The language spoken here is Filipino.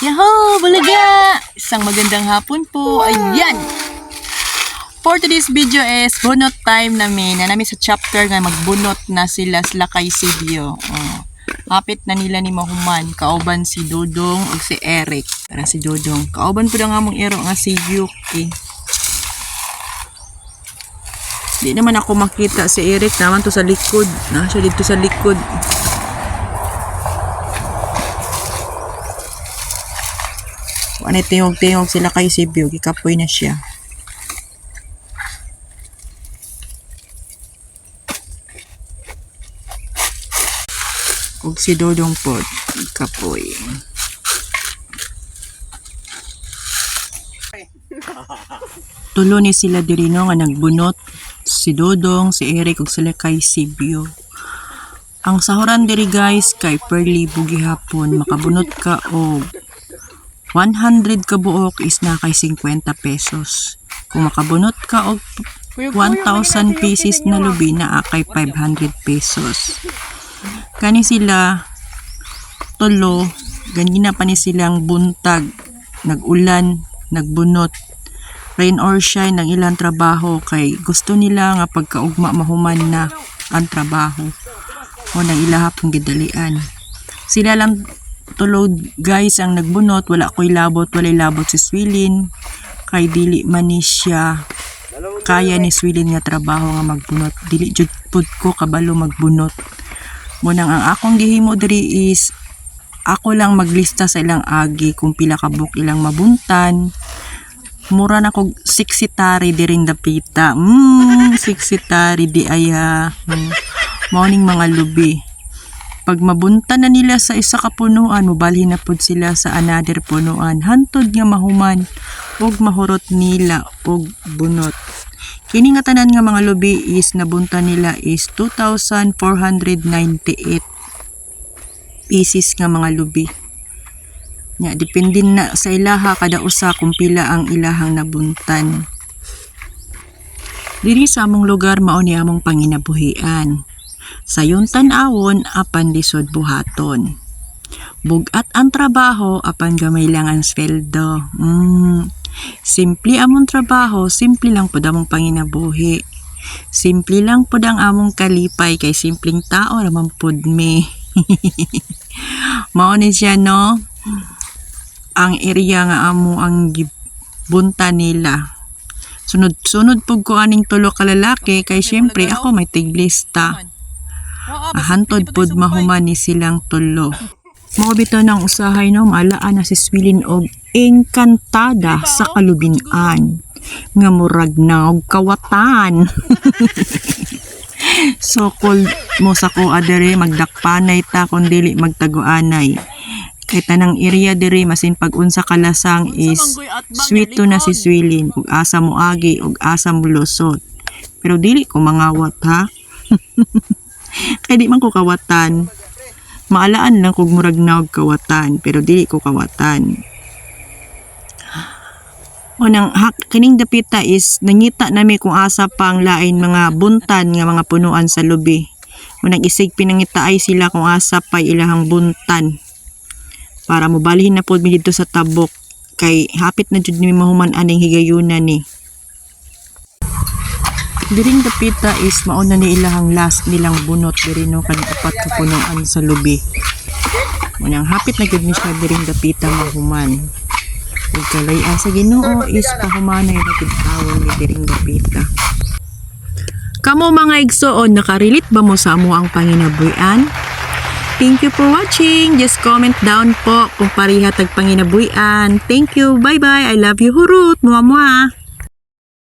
Yahoo! Bulaga! Isang magandang hapon po. Ayan! For today's video is bunot time namin. Na namin sa chapter nga magbunot na sila sila kay Silvio. Oh. Hapit na nila ni Mahuman. Kauban si Dodong o si Eric. Para si Dodong. Kauban po na nga mong iro nga si Yuki. Di naman ako makita si Eric naman to sa likod. Na siya dito sa likod. Ano tingog-tingog sila kay Sibyo, gikapoy na siya. Ug si Dodong po, kapoy. Tulo ni sila dirino nga nagbunot si Dodong, si Eric ug sila kay Sibyo. Ang sahuran diri guys kay per libo gihapon makabunot ka og 100 ka buok is na kay 50 pesos. Kung makabunot ka og 1,000 pieces na lubi na kay 500 pesos. Kani sila tulo, ganina pa ni silang buntag, nagulan, nagbunot, rain or shine ng ilang trabaho kay gusto nila nga pagkaugma mahuman na ang trabaho o nang ilahapong gidalian. Sila lang tulog guys ang nagbunot wala ko'y labot walay labot si Swilin. Kay dili man ni siya kaya ni Swilin nga trabaho nga magbunot. Dili jud pud ko kabalo magbunot. Mo nang ang akong gihimo diri is ako lang maglista sa ilang agi kung pila ka book ilang mabuntan. Mura na kog 60 tari diring dapita. Mm 60 tari di aya mm. morning mga lubi pag mabunta na nila sa isa ka punuan, mubalhin na pud sila sa another punuan. Hantod nga mahuman, ug mahurot nila, ug bunot. Kini nga tanan nga mga lubi is nabunta nila is 2,498 pieces nga mga lubi. Nya, depende na sa ilaha kada usa kung pila ang ilahang nabuntan. Diri sa among lugar mao ni among panginabuhian. Sayon tan-awon apan lisod buhaton. Bugat ang trabaho apan gamay lang ang sweldo. Mm. Simple among trabaho, simple lang pud among panginabuhi. Simple lang pud ang among kalipay kay simpleng tao naman pud me. Mao ni siya no. Ang area nga amo ang gibunta nila. Sunod-sunod pug ko aning tulo ka lalaki kay syempre ako may tiglista. Ahantod pod mahuman ni silang tulo. Mao bitaw ng usahay no maalaan na si Swilin og engkantada sa kalubinan nga murag na og kawatan. so kul mo sa ko adere magdakpanay ta kun dili magtaguanay. Kay tanang area diri masin pag unsa kalasang is sweet to na si Swilin ug asa mo agi ug asa mo lusot. Pero dili ko mangawat ha. kay di man ko kawatan maalaan lang kog murag naog kawatan pero dili ko kawatan Unang hak kining dapita is nangita nami kung asa pang lain mga buntan nga mga punuan sa lubi. Unang isig pinangita ay sila kung asa pa ilahang buntan. Para mobalhin na mi dito sa tabok kay hapit na jud ni mahuman aning higayunan ni. Diring dapita is mauna ni ilahang last nilang bunot diri no kaning upat ka punuan sa lubi. Munang hapit na gud ni siya diring dapita mahuman. Ug kalay sa Ginoo is pahumanay na gud tawon ni diring dapita. Kamo mga igsoon, nakarelate ba mo sa amo ang panginabuyan? Thank you for watching. Just comment down po kung pariha tag panginabuyan. Thank you. Bye-bye. I love you, Hurut. Mua-mua.